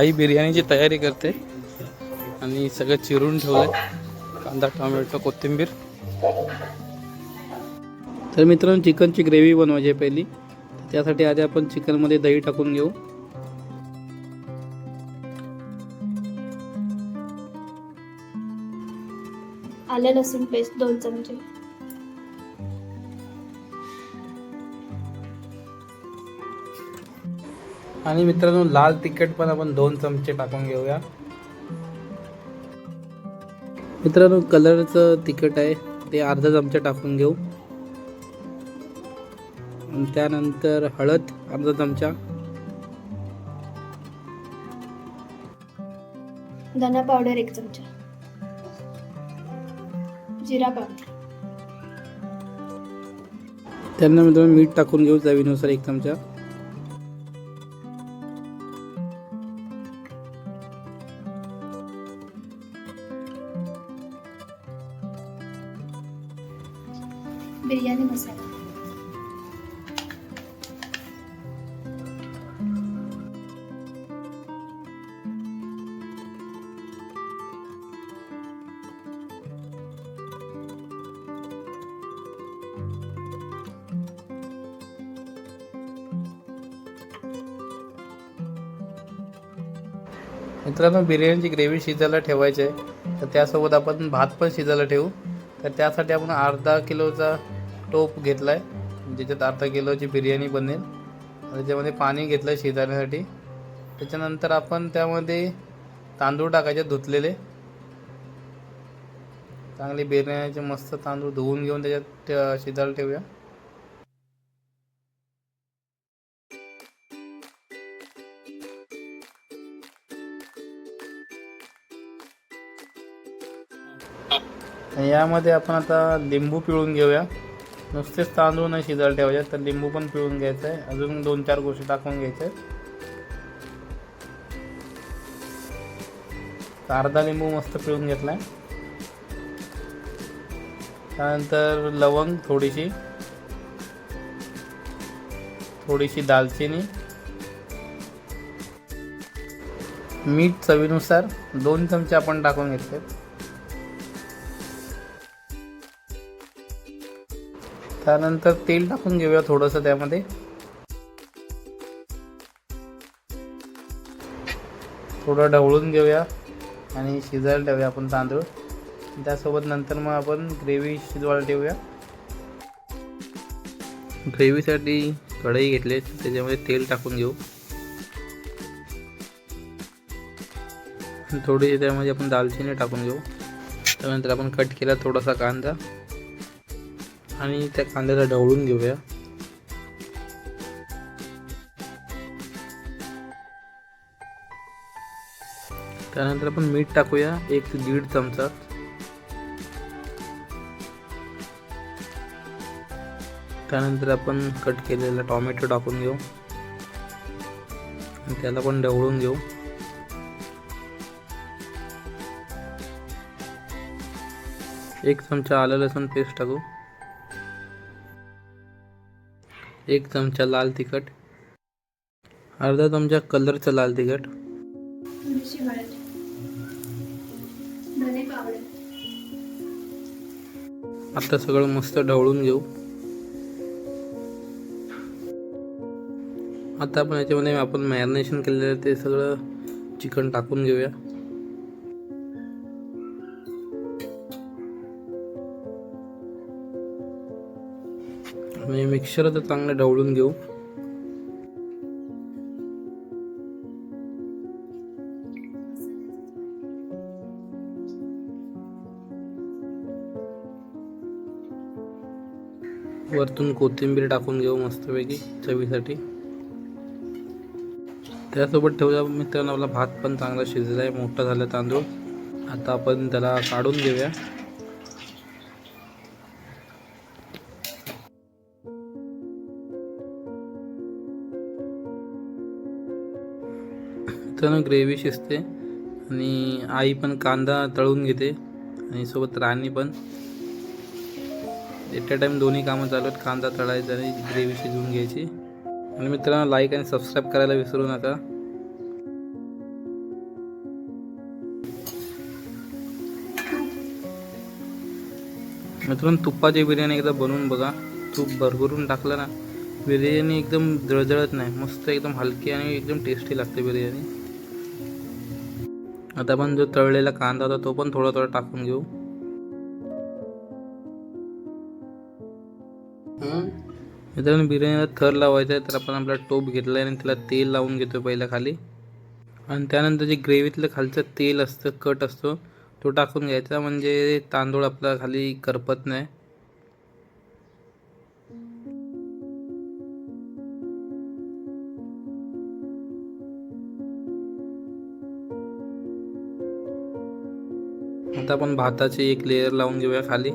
आई बिर्याणीची तयारी करते. आणि सगळं चिरून ठेवलंय. कांदा टोमॅटो कोथिंबीर. तर मित्रांनो चिकनची ग्रेव्ही बनवायची आहे पहिली. त्यासाठी आधी आपण चिकनमध्ये दही टाकून घेऊ. आले लसूण पेस्ट दोन चमचे. आणि मित्रांनो लाल तिखट पण आपण दोन चमचे टाकून घेऊया. मित्रांनो कलरचं तिखट आहे ते अर्धा चमचा टाकून घेऊ. त्यानंतर हळद अर्धा चमचा. धना पावडर एक चमचा. जिरा पावडर. त्यांना मित्रांनो मीठ टाकून घेऊ चवीनुसार एक चमचा. बिर्याणी मसाला. मित्रांनो बिर्याणीची ग्रेव्ही शिजायला ठेवायची आहे. तर त्यासोबत आपण भात पण शिजायला ठेवू. तर त्यासाठी आपण अर्धा किलोचा टोप घेतला आहे ज्याच्यात अर्धा किलोची बिर्याणी बनेल. त्याच्यामध्ये पाणी घेतलं आहे शिजवण्यासाठी. त्याच्यानंतर आपण त्यामध्ये तांदूळ टाकायचे धुतलेले. चांगले बिर्याणीचे मस्त तांदूळ धुवून घेऊन त्याच्यात शिजायला ठेवूया. यामध्ये आपण आता लिंबू पिळून घेऊया. नुसतेच तांदूळ नाही शिजायला ठेवायचे तर लिंबू पण पिळून घ्यायचं. आहे अजून दोन चार गोष्टी टाकून घ्यायच्या तर अर्धा लिंबू मस्त पिळून घेतलाय. त्यानंतर लवंग थोडीशी. थोडीशी दालचिनी. मीठ चवीनुसार दोन चमचे आपण टाकून घेतले त्यानंतर तेल टाकून घेऊया थोडंसं त्यामध्ये. थोडं ढवळून घेऊया आणि शिजायला ठेवूया आपण तांदूळ. त्यासोबत नंतर मग आपण ग्रेव्ही शिजवायला ठेवूया. ग्रेव्हीसाठी कढई घेतले त्याच्यामध्ये तेल टाकून घेऊ. थोडीशी त्यामध्ये आपण दालचिनी टाकून घेऊ. त्यानंतर आपण कट केला थोडासा कांदा. आणि त्या कांद्याला ढवळून घेऊया. त्यानंतर आपण मीठ टाकूया एक दीड चमचा त्यानंतर आपण कट केलेला टॉमॅटो टाकून घेऊ. आणि त्याला पण ढवळून घेऊ. एक चमचा आलं लसूण पेस्ट टाकू. एक चमचा लाल तिखट. अर्धा चमचा कलरचं लाल तिखट. आता सगळं मस्त ढवळून घेऊ. आता आपण याच्यामध्ये आपण मॅरिनेशन केलेलं ते सगळं चिकन टाकून घेऊया. मिक्सर तर चांगलं ढवळून घेऊ. वरतून कोथिंबीर टाकून घेऊ मस्तपैकी चवीसाठी. त्यासोबत ठेवूया मित्रांनो आपला भात पण चांगला शिजला आहे मोठा झाला तांदूळ. आता आपण त्याला काढून घेऊया. मित्रांनो ग्रेव्ही शिजते आणि आई पण कांदा तळून घेते आणि सोबत राणी पण. एट टाईम दोन्ही कामं चालू आहेत कांदा तळायचं आणि ग्रेव्ही शिजवून घ्यायची. आणि मित्रांनो लाईक आणि सबस्क्राईब करायला विसरू नका. मित्रांनो तुपाची बिर्याणी एकदा बनवून बघा. तूप भरभरून टाकलं ना बिर्याणी एकदम जळजळत नाही. मस्त एकदम हलकी आणि एकदम टेस्टी लागते बिर्याणी. आता आपण जो तळलेला कांदा होता तो पण थोडा थोडा टाकून घेऊ. मित्रांनो बिर्याणीला थर लावायचा आहे तर आपण आपला टोप घेतला आहे आणि त्याला तेल लावून घेतो पहिला खाली. आणि त्यानंतर जे ग्रेव्हीतलं खालचं तेल असतं कट असतो तो टाकून घ्यायचा. म्हणजे तांदूळ आपला खाली करपत नाही. आता आपण भाताची एक लेअर लावून घेऊया खाली.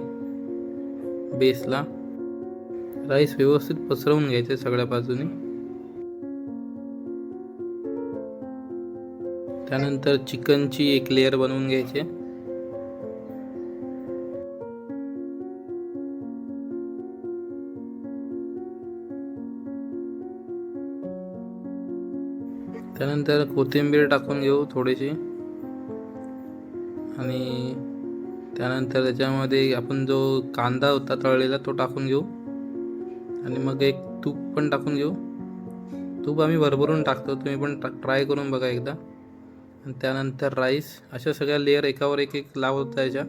बेसला राईस व्यवस्थित पसरवून घ्यायचे सगळ्या बाजूने. त्यानंतर चिकनची एक लेअर बनवून घ्यायची. त्यानंतर कोथिंबीर टाकून घेऊ थोडीशी. आणि त्यानंतर त्याच्यामध्ये आपण जो कांदा होता तळलेला तो टाकून घेऊ. आणि मग एक तूप पण टाकून घेऊ. तूप आम्ही भरभरून टाकतो तुम्ही पण ट्राय करून बघा एकदा. आणि त्यानंतर राईस अशा सगळ्या लेअर एकावर एक एक लावत जायच्या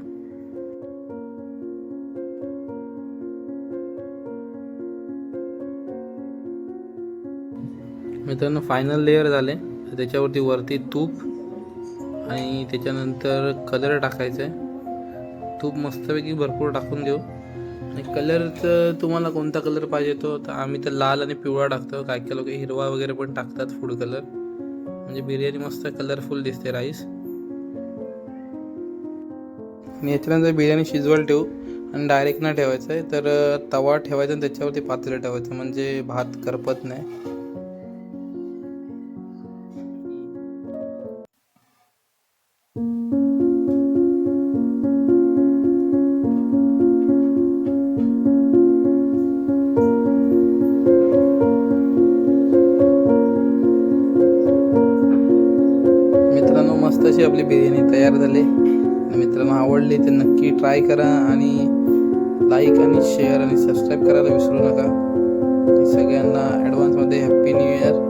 मित्रांनो फायनल लेअर झाले. त्याच्यावरती वरती तूप आणि त्याच्यानंतर कलर टाकायचा आहे तूप मस्तपैकी भरपूर टाकून देऊ. आणि कलरचं तुम्हाला कोणता कलर पाहिजे तो तर आम्ही तर लाल आणि पिवळा टाकतो. काय काय लोक हिरवा वगैरे पण टाकतात फूड कलर म्हणजे बिर्याणी मस्त कलरफुल दिसते राईस मी याच्यानंतर बिर्याणी शिजवायला ठेवू. आणि डायरेक्ट न ठेवायचं आहे तर तवा ठेवायचा आणि त्याच्यावरती पातळी ठेवायचं. म्हणजे भात करपत नाही. मस्त अशी आपली बिर्याणी तयार झाली. मित्रांना मित्रांनो आवडली तर नक्की ट्राय करा आणि लाईक आणि शेअर आणि सबस्क्राईब करायला विसरू नका. सगळ्यांना ॲडव्हान्समध्ये हॅप्पी न्यू इयर